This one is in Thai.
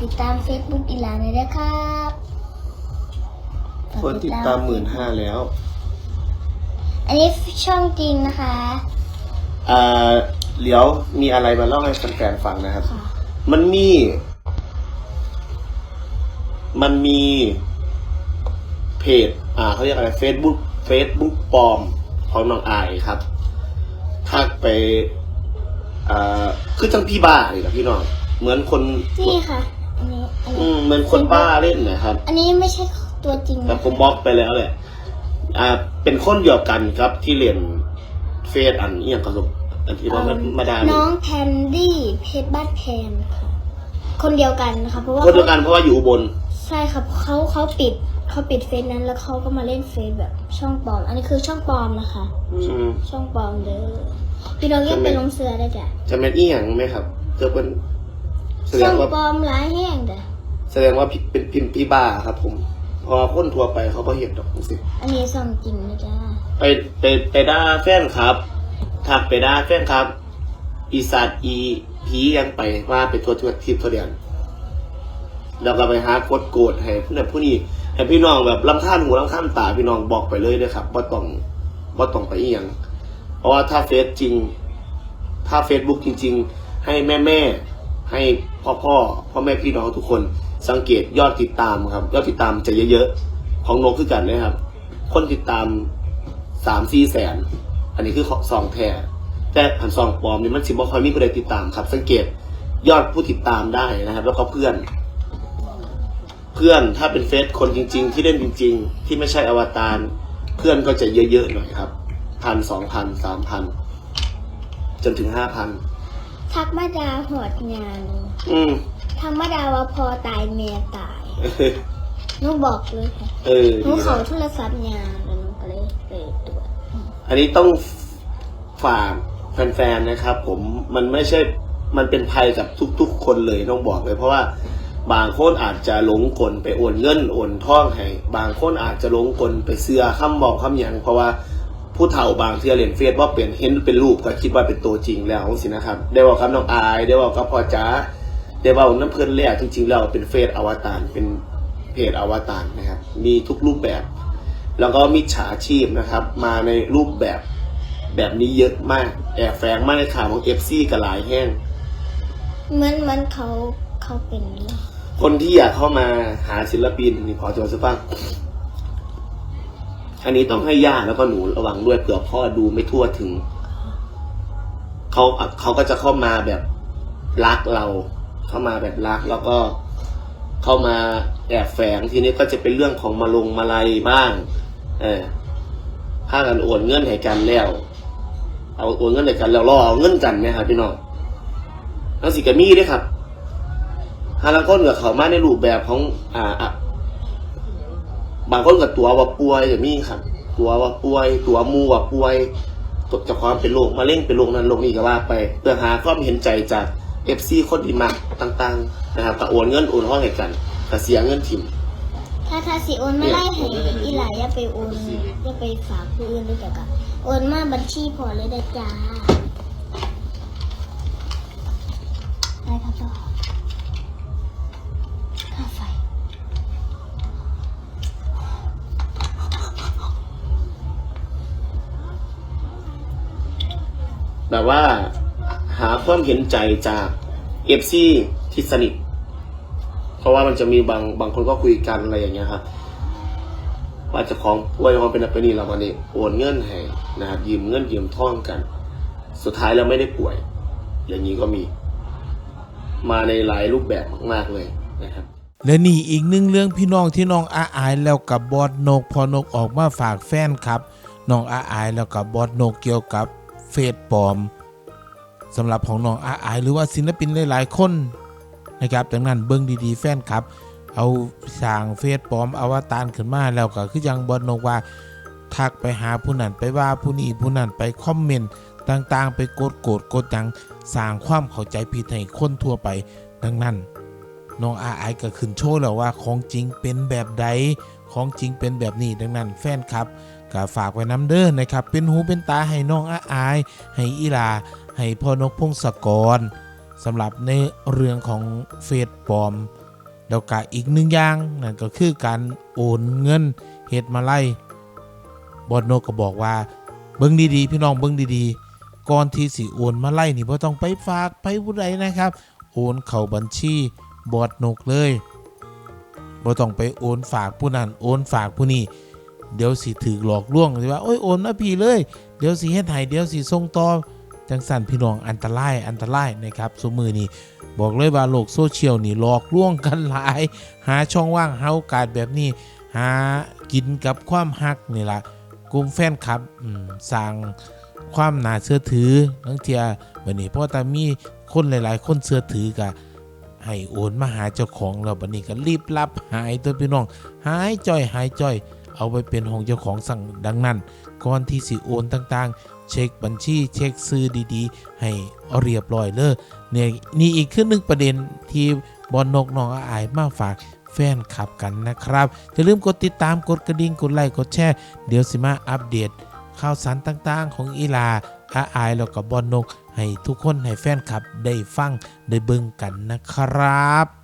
นี่ค่ะฝากติดตาม Facebook อีหลานเลยนะครับฝกคนติดตามหมื่นห้าแล้ว อันนี้ช่องจริงนะคะอ่าเดี๋ยวมีอะไรมาเล่าให้แฟนๆฟังนะครับค่ะมันมี มันมีเพจ อ่าเขาเรียกอะไร Facebook Facebook ปลอมของน้องอายครับ ทักไป อ่าคือจังพี่บ้าเลยกับพี่น้อง เหมือนคน นี่ค่ะ อันนี้อันอืนี้มเหมือนคนบ้าเล่นนะครับอันนี้ไม่ใช่ตัวจริงแต่นะผมบล็อกไปแล้วแหละ อ่า เป็นคนเดียวกันครับที่เรียนเฟซอันเอียงกระสุอันที่ว่ามันมาดาน้องแพนดี้เพชรบ้านแพนค่ะคนเดียวกันนะคะเพราะว่าคนเดียวกันเพราะว่าอยู่อุบลใช่ครับเขาเขาปิดเขาปิดเฟซนั้นแล้วเขาก็มาเล่นเฟซแบบช่องปลอม อันนี้คือช่องปลอมนะคะ อืม ช่องปลอมเด้อพี่น้องยังเป็นลงเสือได้จ้ะจะเป็นอีหยังไหมครับจะเป็นแสดช่องงว่าปลอมร้ายแห้งจ้ะ แสดงว่าพี่เป็นพิมพ์พี่บ้าครับ ผม เพอคนทั่วไปเขาก็เห็นดอกสิอันนี้ส่องจริงนะจ๊ะไปไปไปด่าแฟนครับทักไปด่าแฟนครับ อีสัตว์อีผียังไปว่าไปทัวทัวทิพย์ทัวเดียนแล้วก็ไปหาโคดโกรธให้ผู้นั้นผู้นี้ให้พี่น้องแบบลำคาญหูลำคาญตาพี่น้องบอกไปเลยนะครับว่าต้องว่าต้องไปอีหยังเพราะว่าถ้าเฟซจริง ถ้า Facebook จริง ๆ ให้แม่แม่ๆให้พ่อพ่อพ่อแม่พี่น้องทุกคน สังเกตยอดติดตามครับ ยอดติดตามจะเยอะๆ ของนกคือกันนะครับ คนติดตามสามสี่แสน อันนี้คือซองแท้แต่อันซองปลอมนี่มันสิบ่ค่อยมีผู้ใดติดตามครับ สังเกตยอดผู้ติดตามได้นะครับ แล้วก็เพื่อน เพื่อนถ้าเป็นเฟซคนจริง ๆ ที่เล่นจริง ๆ ที่ไม่ใช่อวตารเพื่อนก็จะเยอะๆหน่อยครับพันสองพันสามพันจนถึงห้าพันทักมาดาหอดงาน อืม ธรรมดาว่าพอตายเมียตายหนูบอกเลยค่ะเออหนูดีเขานะโทรศัพท์งานแล้วหนูก็เลยไปตรวจอันนี้ต้องฝากแฟนๆนะครับ ผมมันไม่ใช่มันเป็นภัยกับทุกๆ คนเลยต้องบอกเลย เพราะว่าบางคนอาจจะหลงกลไปโอนเงินโอนท่องให้บางคนอาจจะหลงกลไปเสื้อคำบอกคำหยังเพราะว่าผู้เฒ่าบางเที่ยเรียนเฟซว่าเป็นเห็นเป็นรูปก็คิดว่าเป็นตัวจริงแล้วสินะครับ ได้บอกกับน้องอาย ได้บอกกับพ่อจ๋า ได้บอกน้ำเพลินแรกจริงๆแล้วเป็นเฟซอวตารเป็นเพจอวตารนะครับ มีทุกรูปแบบ แล้วก็มิจฉาชีพนะครับ มาในรูปแบบแบบนี้เยอะมาก แอบแฝงมาในข่าวของเอฟซีกับหลายแห้ง เหมือนเหมือนเขาเขาเป็นคนที่อยากเข้ามาหาศิลปินนี่ขอจดสักฟังอันนี้ต้องให้ย่าแล้วก็หนูระวังด้วยเผื่อพ่อดูไม่ทั่วถึง เขาเขาก็จะเข้ามาแบบรักเรา เข้ามาแบบรัก แล้วก็เข้ามาแอบแฝงทีนี้ก็จะเป็นเรื่องของมาลงมาลัยบ้าง เออพากันโอนเงินให้กันแล้ว เอาโอนเงินให้กันแล้วรอเอาเงินกันไหมครับพี่น้องแล้วสิกามีด้วยครับฮาลังคนกับเขามาในรูปแบบของ อ่าอะบางคนกับตัวว่าป่วยจะมีครับ ตัวว่าป่วย ตัวมูว่าป่วยตัวจากความเป็นโรคมะเร็งเป็นโรคนั้นโรคนี้ก็ว่าไปเพื่อหาความเห็นใจจาก เอฟซีคนดีมากต่างๆนะครับก็โอนเงินโอนห้องให้กันก็เสียเงินถิ่มถ้าถ้าสิโอนไม่ไล่ให้อีหลายอย่าไปโอนอย่าไปฝากผู้อื่นด้วยจ้ะกะโอนมาบัญชีพอเลยได้จ้าได้ครับพ่อค่าไฟแบบว่าหาความเห็นใจจากเอฟซีที่สนิท เพราะว่ามันจะมีบางบางคนก็คุยกันอะไรอย่างเงี้ยครับว่าจะของป่วยความเป็นอะไรนี่เราวันนี้โอนเงินให้นะครับยืมเงินยืมท่องกัน สุดท้ายเราไม่ได้ป่วย อย่างนี้ก็มี มาในหลายรูปแบบมากๆเลยนะครับและนี่อีกหนึ่งเรื่องพี่น้องที่น้องอาอายแล้วกับบอดนก พอนกออกมาฝากแฟนครับน้องอาอายแล้วกับบอดนกเกี่ยวกับเฟซปลอม สำหรับของน้องอาอายหรือว่าศิลปินหลายๆคนนะครับดังนั้นเบิ้งดีๆ แฟนครับ เอาสร้างเฟซปลอมอวตารขึ้นมาแล้วก็คือยังบอดนกว่าทักไปหาผู้นั้นไปว่าผู้นี้ผู้นั้นไปคอมเมนต์ต่างๆ ไปกดโกรธกดหยังสร้างความเข้าใจผิดให้คนทั่วไป ดังนั้นน้องอาไอายก็ขึ้นโชว์แล้วว่าของจริงเป็นแบบใดของจริงเป็นแบบนี้ดังนั้นแฟนครับ ก็ฝากไว้น้ำเด้อนะครับ เป็นหูเป็นตาให้น้องอาอาย ให้อีลา ให้พ่อนกพงศกรสำหรับในเรื่องของเฟซปลอมแล้วก็อีกหนึ่งอย่างนั่นก็คือการโอนเงินเฮ็ดมาไล่บอดโนก็บอกว่าเบิ่งดีๆ พี่น้องเบิ่งดีๆ ก่อนที่สิโอนมาไล่นี่บ่ต้องไปฝากไปผู้ใดนะครับ โอนเข้าบัญชีบอดนกเลยบ่ต้องไปโอนฝากผู้นั้นโอนฝากผู้นี้ เดี๋ยวสิถูกหลอกล่วงสิว่าโอ้ยโอนมาพี่เลย เดี๋ยวสิเฮ็ดให้เดี๋ยวสิส่งต่อจังสั่นพี่น้องอันตรายอันตรายนะครับสมือนี้บอกเลยว่าโลกโซเชียลนี่หลอกล่วงกันหลาย หาช่องว่างหาโอกาสแบบนี้ หากินกับความฮักนี่ละกลุ่มแฟนคลับสร้างความน่าเชื่อถือนังเทียบันนี้เพราะแต่มีคนหลาย ๆ คนเชื่อถือกะให้โอนมาหาเจ้าของแล้วบันนี้ก็รีบรับหายตัวพี่น้อง หายจ้อยหายจ้อย เอาไปเป็นของเจ้าของสั่งดังนั้นก่อนที่สิโอนต่างๆ เช็คบัญชีเช็คซื้อดีๆ ให้เรียบร้อยเลยเนี่ยนี่อีกขึ้นหนึ่งประเด็นที่บอลนกน้องอาอายมาฝากแฟนคลับกันนะครับอย่าลืมกดติดตามกดกระดิ่งกดไลค์กดแชร์เดี๋ยวสิมาอัปเดตข่าวสารต่างๆ ของอีลาอาอายแล้วก็บอลนก ให้ทุกคนให้แฟนคลับได้ฟังได้เบิ่งกันนะครับ